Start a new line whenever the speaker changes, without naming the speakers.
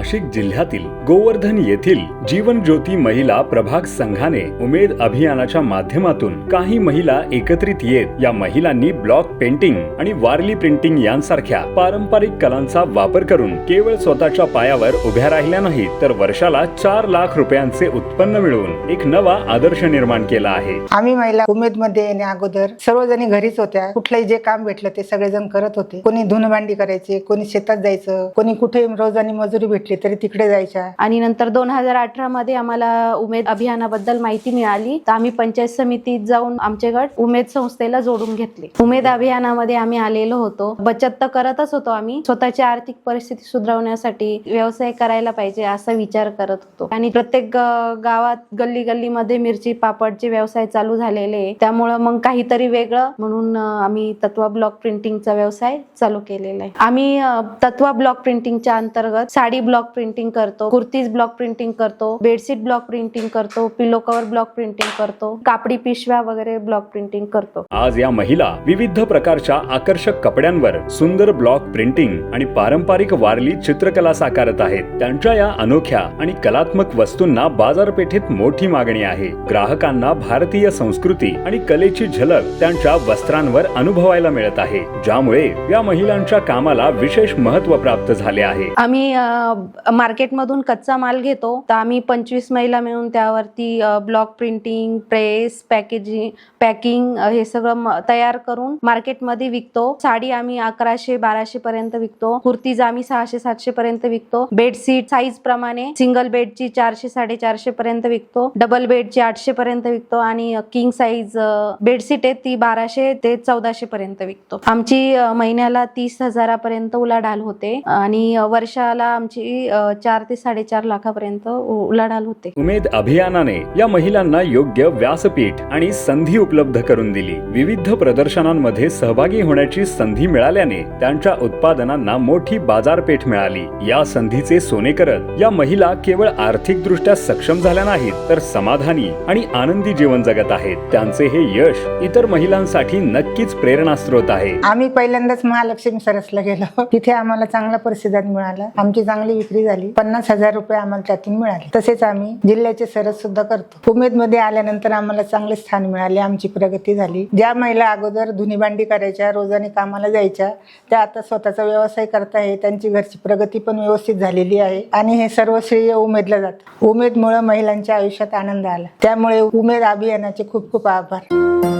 नाशिक जिल्ह्यातील गोवर्धन येथील जीवन ज्योती महिला प्रभाग संघाने उमेद अभियानाच्या माध्यमातून काही महिला एकत्रित येत या महिलांनी ब्लॉक पेंटिंग आणि वारली प्रिंटिंग यांसारख्या पारंपरिक कलांचा वापर करून केवळ स्वतःच्या पायावर उभ्या राहिल्या नाहीत तर वर्षाला चार लाख रुपयांचे उत्पन्न मिळवून एक नवा आदर्श निर्माण केला आहे.
आम्ही महिला उमेदमध्ये येण्या अगोदर सर्वजणी घरीच होत्या. कुठलंही जे काम भेटलं ते सगळेजण करत होते. कोणी धुनभांडी करायचे कोणी शेतात जायचं कोणी कुठे रोजानी मजुरी भेटली तरी तिकडे जायच्या.
आणि नंतर दोन हजार अठरा मध्ये आम्हाला उमेद अभियानाबद्दल माहिती मिळाली. तर आम्ही पंचायत समितीत जाऊन आमचे गट उमेद संस्थेला जोडून घेतले. उमेद अभियानामध्ये आम्ही आलेलो होतो. बचत तर करतच होतो आम्ही. स्वतःची आर्थिक परिस्थिती सुधारवण्यासाठी व्यवसाय करायला पाहिजे असा विचार करत होतो. आणि प्रत्येक गावात गल्ली गल्लीमध्ये मिरची पापडचे व्यवसाय चालू झालेले. त्यामुळं मग काहीतरी वेगळं म्हणून आम्ही तत्वा ब्लॉक प्रिंटिंगचा व्यवसाय चालू केलेला आहे. आम्ही तत्व तत्वा ब्लॉक प्रिंटिंगच्या अंतर्गत साडी ब्लॉक प्रिंटिंग करतो कुर्तीज ब्लॉक प्रिंटिंग करतो बेडशीट ब्लॉक प्रिंटिंग करतो पिलो कव्हर ब्लॉक प्रिंटिंग करतो कापडी पिशव्या वगैरे ब्लॉक प्रिंटिंग करतो.
आज या महिला विविध प्रकारच्या आकर्षक कपड्यांवर सुंदर ब्लॉक प्रिंटिंग आणि पारंपरिक वारली चित्रकला साकारत आहेत. त्यांच्या या अनोख्या आणि कलात्मक वस्तूंना बाजारपेठेत मोठी मागणी आहे. ग्राहकांना भारतीय संस्कृती आणि कलेची झलक त्यांच्या वस्त्रांवर अनुभवायला मिळत आहे. ज्यामुळे या महिलांच्या कामाला विशेष महत्त्व प्राप्त झाले आहे.
आम्ही मार्केटमधून कच्चा माल घेतो तर आम्ही पंचवीस महिला मिळून त्यावरती block printing press packaging packing हे सगळं तयार करून मार्केटमध्ये विकतो. साडी आम्ही अकराशे बाराशे पर्यंत विकतो. कुर्तीज आम्ही सहाशे सातशे पर्यंत विकतो. बेडशीट साईज प्रमाणे सिंगल बेडची चारशे साडेचारशे पर्यंत विकतो. डबल बेडची आठशे पर्यंत विकतो आणि किंग साईज बेडशीट आहे ती बाराशे ते चौदाशे पर्यंत विकतो. आमची महिन्याला तीस हजारापर्यंत उलाढाल होते आणि वर्षाला आमची अ, चार ते साडेचार लाखापर्यंत उलाढाल होते.
उमेद अभियानाने या महिलांना योग्य व्यासपीठ आणि संधी उपलब्ध करून दिली. विविध प्रदर्शनांमध्ये सहभागी होण्याची संधी मिळाल्याने त्यांच्या उत्पादनांना मोठी बाजारपेठ मिळाली. या संधीचे सोने करत या महिला केवळ आर्थिकदृष्ट्या सक्षम झाल्या नाहीत तर समाधानी आणि आनंदी जीवन जगत आहेत. त्यांचे हे यश इतर महिलांसाठी नक्कीच प्रेरणास्त्रोत आहे.
आम्ही पहिल्यांदाच महालक्ष्मी सरसला गेलो. तिथे आम्हाला चांगला प्रतिसाद मिळाला. आमची चांगली विक्री झाली. पन्नास हजार रुपये आम्हाला त्यातून मिळाले. तसेच आम्ही जिल्ह्याचे सरस सुद्धा करतो. उमेदमध्ये आल्यानंतर आम्हाला चांगले स्थान मिळाले. आमची प्रगती झाली. ज्या महिला अगोदर धुनीभांडी करायच्या रोजाने कामाला जायच्या त्या आता स्वतःचा व्यवसाय करताय त्यांची घरची प्रगती पण व्यवस्थित झालेली आहे. आणि हे सर्व श्रेय उमेदला जात. उमेदमुळे महिलांच्या आयुष्यात आनंद आला. त्यामुळे उमेद अभियानाचे खूप खूप आभार.